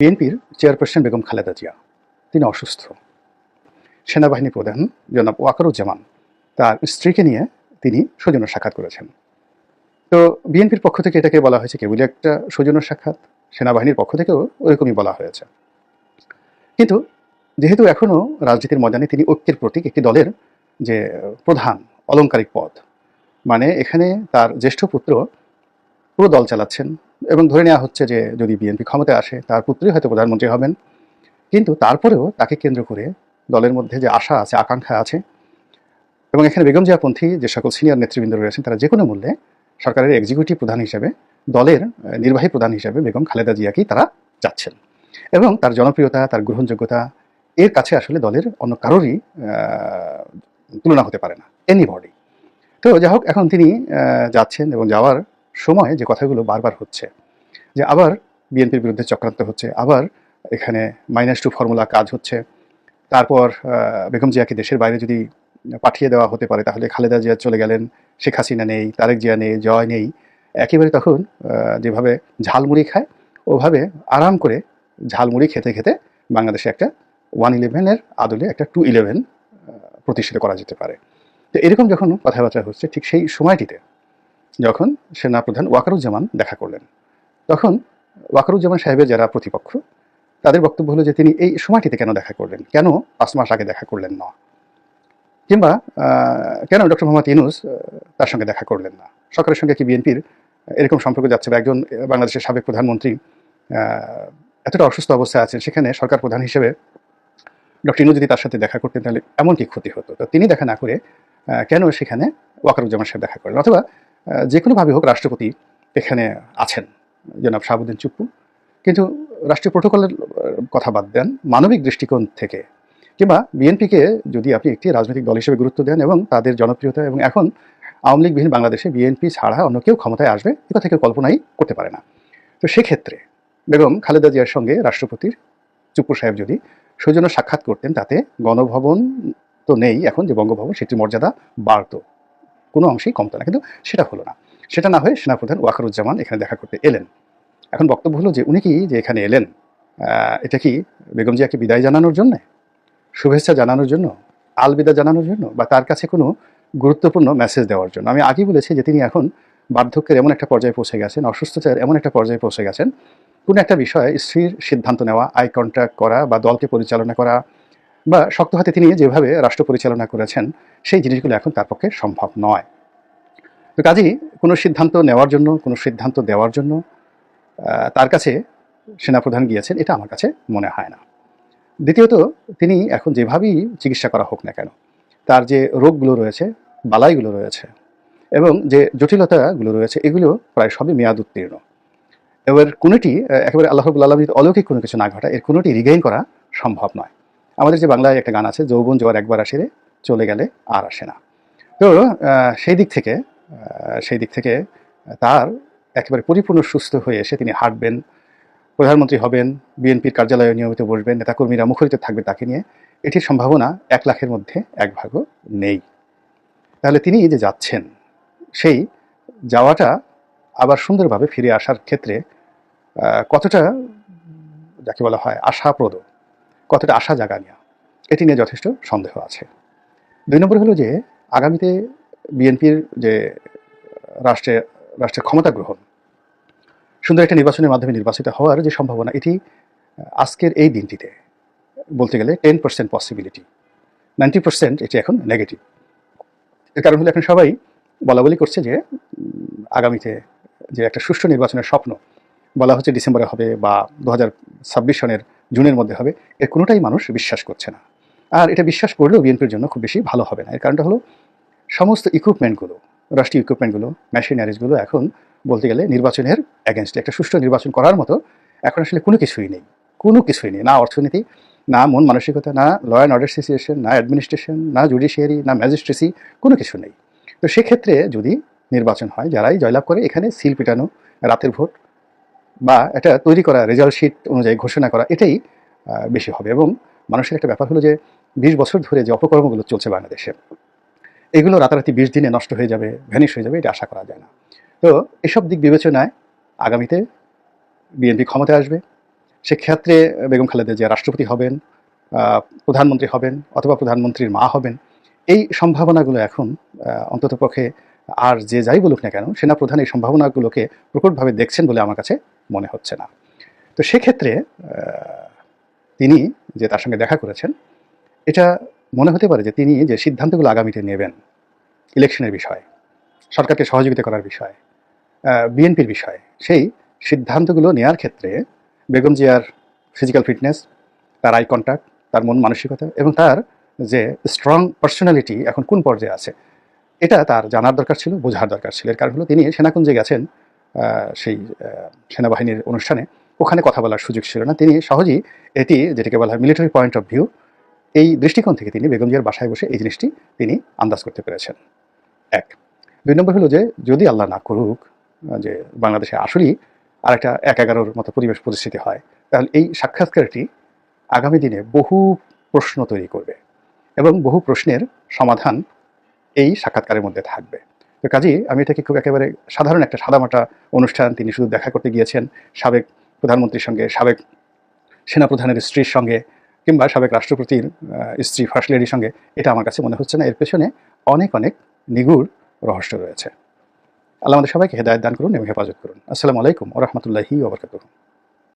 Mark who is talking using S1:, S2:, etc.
S1: বিএনপির চেয়ারপারসন বেগম খালেদা জিয়া, তিনি অসুস্থ। সেনাবাহিনী প্রধান জনাব ওয়াকারুজ্জামান তার স্ত্রীকে নিয়ে তিনি সৌজন্য সাক্ষাৎ করেছেন। তো বিএনপির পক্ষ থেকে এটাকে বলা হয়েছে কেবলই একটা সৌজন্য সাক্ষাৎ, সেনাবাহিনীর পক্ষ থেকেও ওইরকমই বলা হয়েছে। কিন্তু যেহেতু এখনও রাজনীতির ময়দানে তিনি ঐক্যের প্রতীক একটি দলের যে প্রধান অলংকারিক পদ মানে এখানে তার জ্যেষ্ঠ পুত্র পুরো দল চালাচ্ছেন এবং ধরে নেওয়া হচ্ছে যে যদি বিএনপি ক্ষমতায় আসে, তার পুত্রই হয়তো প্রধানমন্ত্রী হবেন। কিন্তু তারপরেও তাকে কেন্দ্র করে দলের মধ্যে যে আশা আছে, আকাঙ্ক্ষা আছে, এবং এখানে বেগম জিয়াপন্থী যে সকল সিনিয়র নেতৃবৃন্দ রয়েছেন, তারা যে কোনো মূল্যে সরকারের এক্সিকিউটিভ প্রধান হিসেবে, দলের নির্বাহী প্রধান হিসেবে বেগম খালেদা জিয়াকেই তারা চাচ্ছেন। এবং তার জনপ্রিয়তা, তার গ্রহণযোগ্যতা, এর কাছে আসলে দলের অন্য কারোরই তুলনা হতে পারে না এনিবডি তো যাই হোক, এখন তিনি যাচ্ছেন এবং যাওয়ার সময় যে কথাগুলো বারবার হচ্ছে যে আবার বিএনপির বিরুদ্ধে চক্রান্ত হচ্ছে, আবার এখানে মাইনাস টু ফর্মুলা কাজ হচ্ছে। তারপর বেগম জিয়াকে দেশের বাইরে যদি পাঠিয়ে দেওয়া হতে পারে, তাহলে খালেদা জিয়া চলে গেলেন, শেখ হাসিনা নেই, তারেক জিয়া নেই, জয় নেই। একেবারে তখন যেভাবে ঝালমুড়ি খায়, ওভাবে আরাম করে ঝালমুড়ি খেতে খেতে বাংলাদেশে একটা ওয়ান ইলেভেনের আদলে একটা টু ইলেভেন প্রতিষ্ঠিত করা যেতে পারে। তো এরকম যখন কথাবার্তা হচ্ছে, ঠিক সেই সময়টিতে যখন সেনাপ্রধান ওয়াকারুজ্জামান দেখা করলেন তখন ওয়াকারুজ্জামান সাহেবের যারা প্রতিপক্ষ তাদের বক্তব্য হলো যে তিনি এই সময়টিতে কেন দেখা করলেন? কেন পাঁচ মাস আগে দেখা করলেন না? কিংবা কেন ডক্টর মোহাম্মদ ইউনুস আহ, তার সঙ্গে দেখা করলেন না? সরকারের সঙ্গে কি বিএনপির এরকম সম্পর্ক যাচ্ছে বা একজন বাংলাদেশের সাবেক প্রধানমন্ত্রী এতটা অসুস্থ অবস্থায় আছেন সেখানে সরকার প্রধান হিসেবে ডক্টর ইনু যদি তার সাথে দেখা করতেন তাহলে এমন কি ক্ষতি হতো? তো তিনি দেখা না করে কেন সেখানে ওয়াকারুজ্জামান সাহেব দেখা করলেন? অথবা যে কোনোভাবে হোক রাষ্ট্রপতি এখানে আছেন। জনাব শাহাবুদ্দিন চুপ্পু। কিন্তু রাষ্ট্রীয় প্রোটোকলের কথা বাদ দেন, মানবিক দৃষ্টিকোণ থেকে। কিংবা বিএনপিকে যদি আপনি একটি রাজনৈতিক দল হিসেবে গুরুত্ব দেন এবং তাদের জনপ্রিয়তা এবং এখন আওয়ামী লীগবিহীন বাংলাদেশে বিএনপি ছাড়া অন্য কেউ ক্ষমতায় আসবে এটা থেকে কল্পনাই করতে পারে না। তো সেক্ষেত্রে বেগম খালেদা জিয়ার সঙ্গে রাষ্ট্রপতির, চুপ্পু সাহেব যদি সৌজন্য সাক্ষাৎ করতেন, তাতে গণভবন তো নেই এখন যে বঙ্গভবন, সেটির মর্যাদা বাড়তো। কোনো অংশেই কমতো না, কিন্তু সেটা হলো না। সেটা না হয়ে সেনাপ্রধান ওয়াকারুজ্জামান এখানে দেখা করতে এলেন। এখন বক্তব্য হলো যে, উনি কি যে এখানে এলেন এটা কি বেগম জিয়াকে বিদায় জানানোর জন্য? শুভেচ্ছা জানানোর জন্য? আলবিদা জানানোর জন্য? বা তার কাছে কোনো গুরুত্বপূর্ণ মেসেজ দেওয়ার জন্য? আমি আগেই বলেছি যে, তিনি এখন বার্ধক্যের এমন একটা পর্যায়ে পৌঁছে গেছেন, অসুস্থতার এমন একটা পর্যায়ে পৌঁছে গেছেন। কোনো একটা বিষয়ে স্থির সিদ্ধান্ত নেওয়া আই কন্ট্রাক্ট করা বা দলকে পরিচালনা করা বা শক্ত হাতে তিনি যেভাবে রাষ্ট্র পরিচালনা করেছেন, সেই জিনিসগুলো এখন তার পক্ষে সম্ভব নয়। তো কাজেই কোনো সিদ্ধান্ত নেওয়ার জন্য, কোনো সিদ্ধান্ত দেওয়ার জন্য তার কাছে সেনাপ্রধান গিয়েছেন, এটা আমার কাছে মনে হয় না। দ্বিতীয়ত, তিনি এখন যেভাবেই চিকিৎসা করা হোক না কেন, তার যে রোগগুলো রয়েছে, বালাইগুলো রয়েছে, এবং যে জটিলতাগুলো রয়েছে, এগুলো প্রায় সবই মেয়াদ উত্তীর্ণ। এবার কোনোটি একেবারে আল্লাহবুল আলমীর অলৌকিক কোনো কিছু না ঘটা এর কোনোটি রিগেইন করা সম্ভব নয়। আমাদের যে বাংলায় একটা গান আছে, যৌবন জোয়ার একবার আসে চলে গেলে আর আসে না। তো সেই দিক থেকে সেই দিক থেকে তার একেবারে পরিপূর্ণ সুস্থ হয়ে এসে তিনি হাঁটবেন, প্রধানমন্ত্রী হবেন, বিএনপির কার্যালয়ে নিয়মিত বসবেন, নেতাকর্মীরা মুখরিত থাকবে তাকে নিয়ে। এটির সম্ভাবনা এক লাখের মধ্যে এক ভাগও নেই। তাহলে তিনি যে যাচ্ছেন, সেই যাওয়াটা আবার সুন্দরভাবে ফিরে আসার ক্ষেত্রে কতটা যাকে বলা হয় আশাপ্রদ, কতটা আশা জাগানিয়া এটি নিয়ে যথেষ্ট সন্দেহ আছে। দুই নম্বর হলো যে আগামীতে বিএনপির যে রাষ্ট্রে রাষ্ট্রের ক্ষমতা গ্রহণ, সুন্দর একটা নির্বাচনের মাধ্যমে নির্বাচিত হওয়ার যে সম্ভাবনা, এটি আজকের এই দিনটিতে বলতে গেলে ten percent possibility ninety percent এটি এখন নেগেটিভ এর কারণ হলো এখন সবাই বলা বলি করছে যে আগামীতে যে একটা সুষ্ঠু নির্বাচনের স্বপ্ন বলা হচ্ছে ডিসেম্বরে হবে বা দু ছাব্বিশ সনের জুনের মধ্যে হবে এর কোনোটাই মানুষ বিশ্বাস করছে না। আর এটা বিশ্বাস করলেও বিএনপির জন্য খুব বেশি ভালো হবে না। এর কারণটা হলো সমস্ত ইকুইপমেন্টগুলো রাষ্ট্রীয় ইকুইপমেন্টগুলো মেশিনারিজগুলো এখন বলতে গেলে নির্বাচনের অ্যাগেনস্টে একটা সুষ্ঠু নির্বাচন করার মতো এখন আসলে কোনো কিছুই নেই। কোনো কিছুই নেই। না অর্থনীতি, না মন মানসিকতা, না ল অ্যান্ড অর্ডার সিচুয়েশন না অ্যাডমিনিস্ট্রেশন না জুডিশিয়ারি না ম্যাজিস্ট্রেসি কোনো কিছু নেই। তো সেক্ষেত্রে যদি নির্বাচন হয়, যারাই জয়লাভ করে, এখানে সিল পিটানো, রাতের ভোট বা এটা তৈরি করা রেজাল্ট শিট অনুযায়ী ঘোষণা করা, এটাই বেশি হবে। এবং মানুষের একটা ব্যাপার হলো যে, বিশ বছর ধরে যে অপকর্মগুলো চলছে বাংলাদেশে এগুলো রাতারাতি বিশ দিনে নষ্ট হয়ে যাবে ভ্যানিশ হয়ে যাবে, এটা আশা করা যায় না। তো এসব দিক বিবেচনায় আগামীতে বিএনপি ক্ষমতায় আসবে। সেক্ষেত্রে বেগম খালেদা জিয়া রাষ্ট্রপতি হবেন প্রধানমন্ত্রী হবেন অথবা প্রধানমন্ত্রীর মা হবেন, এই সম্ভাবনাগুলো এখন অন্তত পক্ষে আর যে যাই বলুক না কেন, সেনাপ্রধান এই সম্ভাবনাগুলোকে প্রকটভাবে দেখছেন বলে আমার কাছে মনে হচ্ছে না। তো সেক্ষেত্রে তিনি যে তার সঙ্গে দেখা করেছেন, এটা মনে হতে পারে যে তিনি যে সিদ্ধান্তগুলো আগামীতে নেবেন, ইলেকশনের বিষয়, সরকারকে সহযোগিতা করার বিষয় বিএনপির বিষয়, সেই সিদ্ধান্তগুলো নেওয়ার ক্ষেত্রে বেগম জিয়ার ফিজিক্যাল ফিটনেস তার আই কন্ট্যাক্ট তার মন মানসিকতা এবং তার যে স্ট্রং পার্সোনালিটি এখন কোন পর্যায়ে আছে, এটা তার জানার দরকার ছিল, বোঝার দরকার ছিল। এর কারণ হলো তিনি সেনাকুঞ্জে গেছেন সেই সেনাবাহিনীর অনুষ্ঠানে। ওখানে কথা বলার সুযোগ ছিল না। তিনি সহজেই এটি, যেটাকে বলা হয় মিলিটারি পয়েন্ট অফ ভিউ এই দৃষ্টিকোণ থেকে তিনি বেগম জিয়ার বাসায় বসে এই জিনিসটি তিনি আন্দাজ করতে পেরেছেন। এক, দুই নম্বর হলো যে, যদি আল্লাহ না করুক যে বাংলাদেশে আসলেই আরেকটা এক এগারোর মতো পরিবেশ পরিস্থিতি হয়, তাহলে এই সাক্ষাৎকারটি আগামী দিনে বহু প্রশ্ন তৈরি করবে এবং বহু প্রশ্নের সমাধান এই সাক্ষাৎকারের মধ্যে থাকবে। তো কাজেই আমি এটাকে খুব একেবারে সাধারণ একটা সাদামাটা অনুষ্ঠান, তিনি শুধু দেখা করতে গিয়েছেন সাবেক প্রধানমন্ত্রীর সঙ্গে, সাবেক সেনাপ্রধানের স্ত্রীর সঙ্গে কিংবা সাবেক রাষ্ট্রপতির স্ত্রী ফার্স্ট লেডির সঙ্গে, এটা আমার কাছে মনে হচ্ছে না। এর পেছনে অনেক অনেক নিগুড় রহস্য রয়েছে। আল্লাহ আমাদের সবাইকে হেদায়ত দান করুন এবং হেফাজত করুন। আসসালামু আলাইকুম ও রহমতুল্লাহি